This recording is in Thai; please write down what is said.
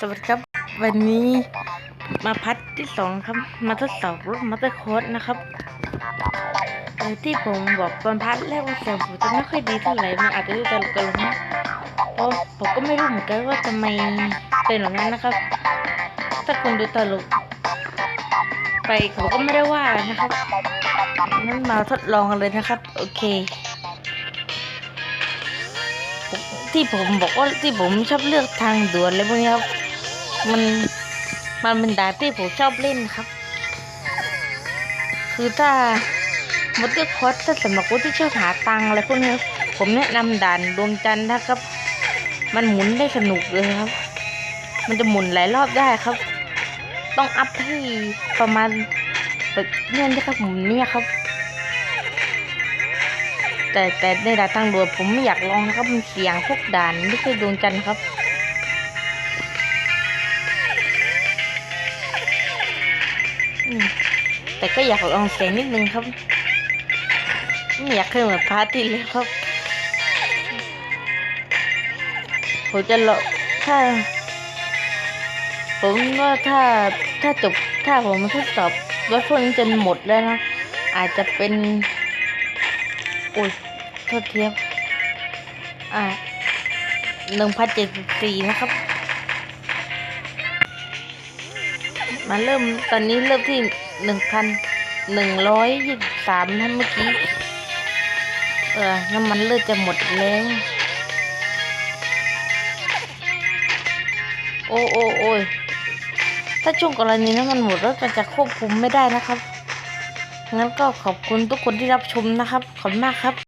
สวัสดีครับ วันนี้มาพัดที่สองครับ มาทดสอบรถมอเตอร์โค้ดนะครับเออที่ผมบอกตอนพัดแรกว่าเสียงผมจะไม่ค่อยดีเท่าไหร่มันอาจจะด้ตลกกันลงเพราะผมก็ไม่รู้เหมือนกันว่าทำไมเป็นแบบนั้นนะครับ ถ้าคุณดูตลกไปผมก็ไม่ได้ว่านะครับงั้นมาทดลองกันเลยนะครับ โอเคที่ผมบอกว่าที่ผมชอบเลือกทางด่วนเลยพวกนี้ครับ มันมันเป็นดานที่ผมชอบเล่นครับ คือถ้ามอเตอร์คอสถ้าสำหรับคนที่ชอบหาตังอะไรพวกนี้ผมแนะนำด่านดวงจันทร์นะครับ มันหมุนได้สนุกเลยครับ มันจะหมุนหลายรอบได้ครับ ต้องอัพให้ประมาณแบบเนี่ยนะครับหมุนเนี่ยครับ แต่แต่ในด่านทางด่วนผมไม่อยากลองนะครับมันเสี่ยงพวกด่านไม่ใช่ดวงจันทร์ครับ แต่ก็อยากลองเสียงนิดนึงครับไม่อยากเคยเหมือนพาร์ตี้เลยครับผมจะลองถ้า ผมว่าถ้าถ้าจบถ้าผมทดสอบรถพวกนี้จนหมดแล้วนะ อาจจะเป็นโอ้ยโทษเทียบอ่าหนึ่งพันเจ็ดสิบสี่นะครับ มาเริ่มตอนนี้เริ่มที่หนึ่งพันหนึ่งร้อยยี่สิบสามนเมื่อกี้ เออน้ำมันเลือดจะหมดแล้วโอ้โอ้โอ้ยถ้าช่วงกรณีน้ำมันหมดรถมันจะควบคุมไม่ได้นะครับ งั้นก็ขอบคุณทุกคนที่รับชมนะครับ ขอบคุณมากครับ